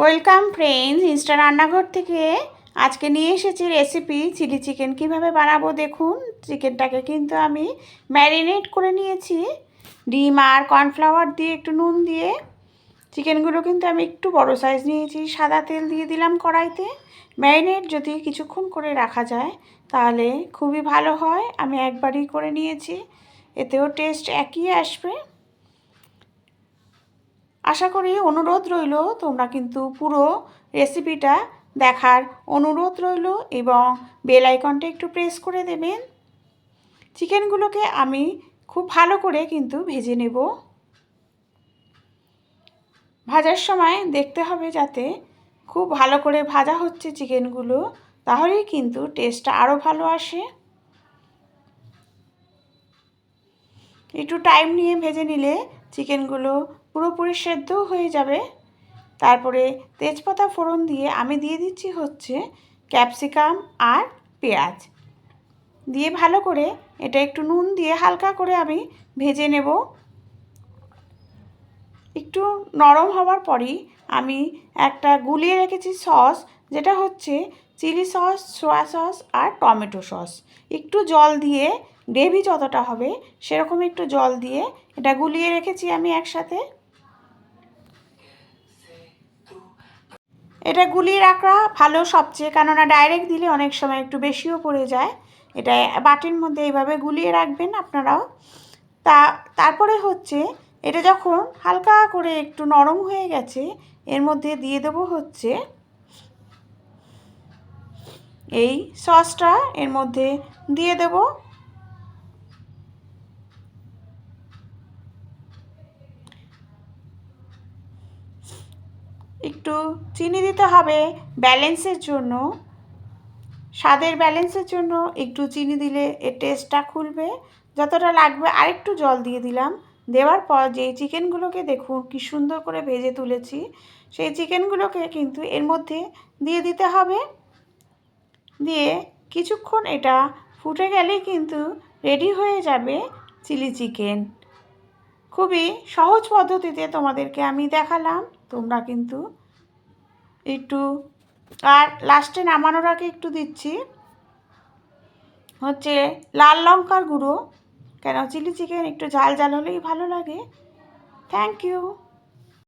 Welcome friends, Insta রান্নাঘর থেকে আজকে নিয়ে এসেছি রেসিপি চিলি চিকেন কীভাবে বানাবো দেখুন। চিকেনটাকে কিন্তু আমি ম্যারিনেট করে নিয়েছি। ডিম আর কর্নফ্লাওয়ার দিয়ে একটু নুন দিয়ে। চিকেনগুলো কিন্তু আমি একটু বড় সাইজ নিয়েছি, সাদা তেল দিয়ে দিলাম কড়াইতে। ম্যারিনেট যদি কিছুক্ষণ করে রাখা যায়, তাহলে খুবই ভালো হয়। আমি একবারই করে নিয়েছি। এতেও টেস্ট একই আসবে। আশা করি অনুরোধ রইল তোমরা কিন্তু পুরো রেসিপিটা দেখার অনুরোধ রইল এবং বেল আইকনটা একটু প্রেস করে দেবেন। চিকেনগুলোকে আমি খুব ভালো করে কিন্তু ভেজে নেব। ভাজার সময় দেখতে হবে যাতে খুব ভালো করে ভাজা হচ্ছে চিকেনগুলো তাহলেই কিন্তু টেস্টটা আরও ভালো আসে। একটু টাইম নিয়ে ভেজে নিলে চিকেনগুলো পুরোপুরি সেদ্ধ হয়ে যাবে। তারপরে তেজপাতা ফোড়ন দিয়ে আমি দিয়ে দিচ্ছি হচ্ছে ক্যাপসিকাম আর পেঁয়াজ। দিয়ে ভালো করে এটা একটু নুন দিয়ে হালকা করে আমি ভেজে নেব। একটু নরম হওয়ার পরই আমি একটা গুলিয়ে রেখেছি সস, যেটা হচ্ছে চিলি সস, সোয়া সস আর টমেটো সস। একটু জল দিয়ে গ্রেভি যতটা হবে সেরকম একটু জল দিয়ে এটা গুলিয়ে রেখেছি আমি একসাথে। এটা গুলিয়ে রাখা ভালো সবচেয়ে, কেননা ডাইরেক্ট দিলে অনেক সময় একটু বেশিও পড়ে যায়। এটা বাটির মধ্যে এইভাবে গুলিয়ে রাখবেন আপনারাও। তা, তারপরে হচ্ছে এটা যখন হালকা করে একটু নরম হয়ে গেছে, এর মধ্যে দিয়ে দেবো হচ্ছে এই সসটা, এর মধ্যে দিয়ে দেব। একটু চিনি দিতে হবে ব্যালেন্সের জন্য। স্বাদের ব্যালেন্সের জন্য একটু চিনি দিলে এর টেস্টটা খুলবে। যতটা লাগবে আরেকটু জল দিয়ে দিলাম। দেওয়ার পর যে চিকেনগুলোকে দেখুন কি সুন্দর করে ভেজে তুলেছি, সেই চিকেনগুলোকে কিন্তু এর মধ্যে দিয়ে দিতে হবে। দিয়ে কিছুক্ষণ এটা ফুটে গেলেই কিন্তু রেডি হয়ে যাবে চিলি চিকেন খুবই সহজ পদ্ধতিতে তোমাদেরকে আমি দেখালাম, তোমরা কিন্তু একটু, আর লাস্টে নামানোর আগে একটু দিচ্ছি। হচ্ছে লাল লঙ্কার গুঁড়ো। কেন? চিলি চিকেন একটু ঝাল ঝাল হলেই ভালো লাগে। Thank you